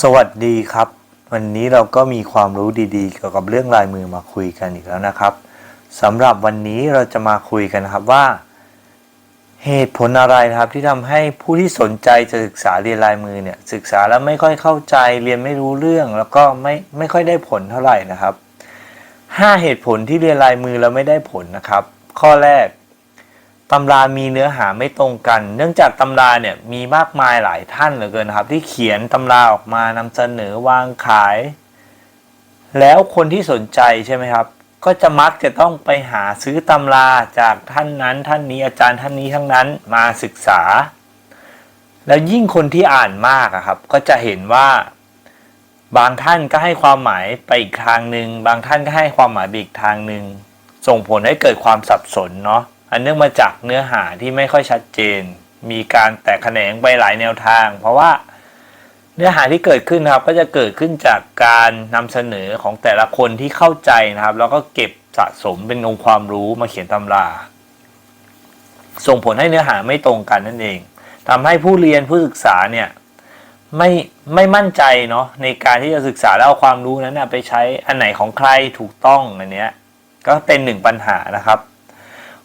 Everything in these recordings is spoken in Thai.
สวัสดีครับ วันนี้เราก็มีความรู้ดีๆ เกี่ยวกับเรื่องลายมือมาคุยกันอีกแล้วนะครับสำหรับวันนี้เราจะมาคุยกันครับว่า เหตุผลอะไรนะครับที่ทำให้ผู้ที่สนใจจะศึกษาเรียนลายมือเนี่ยศึกษาแล้วไม่ค่อยเข้าใจเรียนไม่รู้เรื่องแล้วก็ไม่ไม่ค่อยได้ผลเท่าไหร่นะครับห้าเหตุผลที่เรียนลายมือแล้วไม่ได้ผลนะครับ ข้อแรก ตำรามีเนื้อหาไม่ตรงกัน เนื่องจากตำราเนี่ยมีมากมายหลายท่านเหลือเกินครับ ที่เขียนตำราออกมานำเสนอวางขาย แล้วคนที่สนใจใช่ไหมครับ ก็จะมักจะต้องไปหาซื้อตำราจากท่านนั้น ท่านนี้อาจารย์ท่านนี้ทั้งนั้นมาศึกษา แล้วยิ่งคนที่อ่านมากครับ ก็จะเห็นว่าบางท่านก็ให้ความหมายไปอีกทางหนึ่งบางท่านก็ให้ความหมายไปอีกทางหนึ่งส่งผลให้เกิดความสับสนเนาะ อันเนื่องมาจากเนื้อหาที่ไม่ค่อยชัดเจน มีการแตกแขนงไปหลายแนวทาง เพราะว่าเนื้อหาที่เกิดขึ้นนะครับก็จะเกิดขึ้นจากการนำเสนอของแต่ละคนที่เข้าใจนะครับ แล้วก็เก็บสะสมเป็นองค์ความรู้มาเขียนตำรา ส่งผลให้เนื้อหาไม่ตรงกันนั่นเองทำให้ผู้เรียนผู้ศึกษาเนี่ยไม่ไม่มั่นใจเนาะในการที่จะศึกษาแล้วเอาความรู้นั้นนะไปใช้อันไหนของใครถูกต้องอันเนี้ยก็เป็นหนึ่งปัญหานะครับ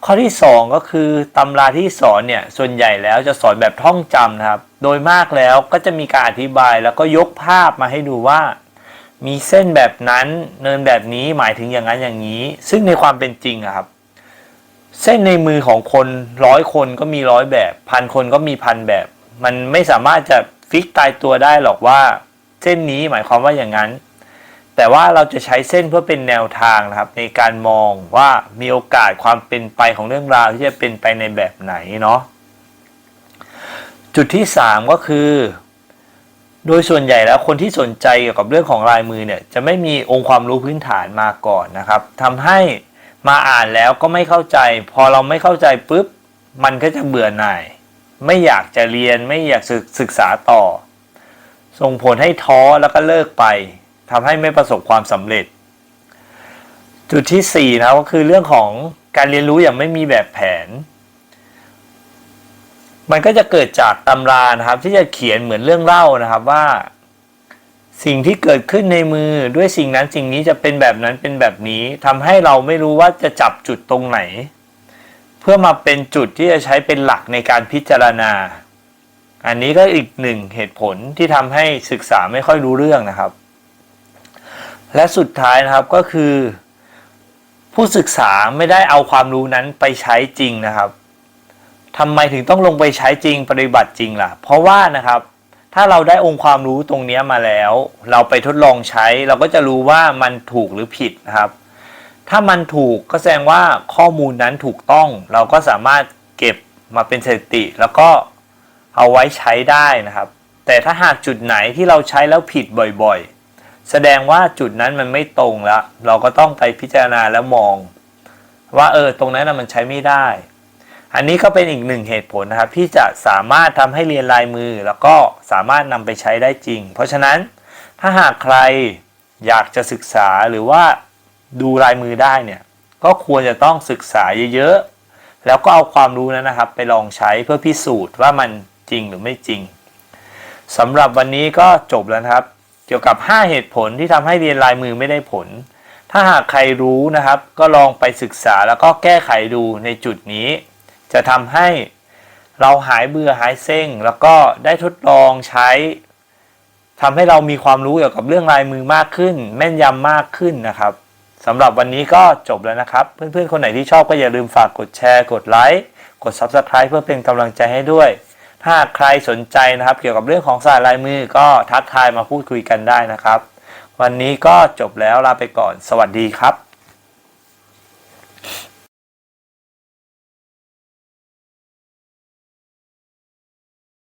ข้อที่ 2 ก็คือตำราที่สอนเนี่ยส่วนใหญ่แล้วจะสอนแบบท่องจำนะครับ โดยมากแล้วก็จะมีการอธิบายแล้วก็ยกภาพมาให้ดูว่า มีเส้นแบบนั้นเนินแบบนี้หมายถึงอย่างนั้นอย่างนี้ ซึ่งในความเป็นจริงครับ เส้นในมือของคนร้อยคนก็มีร้อยแบบพันคนก็มีพันแบบ มันไม่สามารถจะฟิกตายตัวได้หรอกว่า เส้นนี้หมายความว่าอย่างนั้น แต่ว่าเราจะใช้เส้นเพื่อเป็นแนวทางนะครับ ในการมองว่ามีโอกาสความเป็นไปของเรื่องราวที่จะเป็นไปในแบบไหนเนาะจุดที่ 3 ก็คือ โดยส่วนใหญ่แล้วคนที่สนใจเกี่ยวกับเรื่องของลายมือเนี่ยจะไม่มีองค์ความรู้พื้นฐานมาก่อนนะครับทำให้มาอ่านแล้วก็ไม่เข้าใจ พอเราไม่เข้าใจปุ๊บมันก็จะเบื่อหน่าย ไม่อยากจะเรียนไม่อยากศึกศึกษาต่อ ส่งผลให้ท้อแล้วก็เลิกไป ทำให้ไม่ประสบความสำเร็จ จุดที่ 4 นะก็คือเรื่องของการเรียนรู้อย่างไม่มีแบบแผน มันก็จะเกิดจากตำรานะครับที่จะเขียนเหมือนเรื่องเล่านะครับว่า สิ่งที่เกิดขึ้นในมือด้วยสิ่งนั้นสิ่งนี้จะเป็นแบบนั้นเป็นแบบนี้ทำให้เราไม่รู้ว่าจะจับจุดตรงไหน เพื่อมาเป็นจุดที่จะใช้เป็นหลักในการพิจารณา อันนี้ก็อีกหนึ่งเหตุผลที่ทำให้ศึกษาไม่ค่อยรู้เรื่องนะครับ และสุดท้ายนะครับก็คือ ผู้ศึกษาไม่ได้เอาความรู้นั้นไปใช้จริงนะครับทำไมถึงต้องลงไปใช้จริงปฏิบัติจริงล่ะ เพราะว่านะครับ ถ้าเราได้องค์ความรู้ตรงนี้มาแล้ว เราไปทดลองใช้ เราก็จะรู้ว่ามันถูกหรือผิดนะครับ ถ้ามันถูกก็แสดงว่าข้อมูลนั้นถูกต้อง เราก็สามารถเก็บมาเป็นสถิติ แล้วก็เอาไว้ใช้ได้นะครับ แต่ถ้าหากจุดไหนที่เราใช้แล้วผิดบ่อยๆ แสดงว่าจุดนั้นมันไม่ตรงแล้ว เราก็ต้องไปพิจารณาแล้วมอง ว่าเออตรงนั้นนะมันใช้ไม่ได้ อันนี้ก็เป็นอีกหนึ่งเหตุผลนะครับ ที่จะสามารถทำให้เรียนลายมือแล้วก็สามารถนำไปใช้ได้จริง เพราะฉะนั้นถ้าหากใครอยากจะศึกษาหรือว่าดูลายมือได้เนี่ยก็ควรจะต้องศึกษาเยอะๆ แล้วก็เอาความรู้นั้นนะครับ ไปลองใช้เพื่อพิสูจน์ว่ามันจริงหรือไม่จริงสำหรับวันนี้ก็จบแล้วครับ เกี่ยวกับ 5 เหตุผลที่ทำให้เรียนลายมือไม่ได้ผล ถ้าหากใครรู้นะครับ ก็ลองไปศึกษาแล้วก็แก้ไขดูในจุดนี้ จะทำให้เราหายเบื่อหายเซ็งแล้วก็ได้ทดลองใช้ทำให้เรามีความรู้เกี่ยวกับเรื่องลายมือมากขึ้น แม่นยำมากขึ้นนะครับสำหรับวันนี้ก็จบแล้วนะครับ เพื่อนๆ คนไหนที่ชอบก็อย่าลืมฝากกดแชร์ กดไลค์ กด Subscribe เพื่อเป็นกำลังใจให้ด้วย ถ้าใครสนใจนะครับ เกี่ยวกับเรื่องของสายลายมือก็ทักทายมาพูดคุยกันได้นะครับ วันนี้ก็จบแล้วลาไปก่อน สวัสดีครับ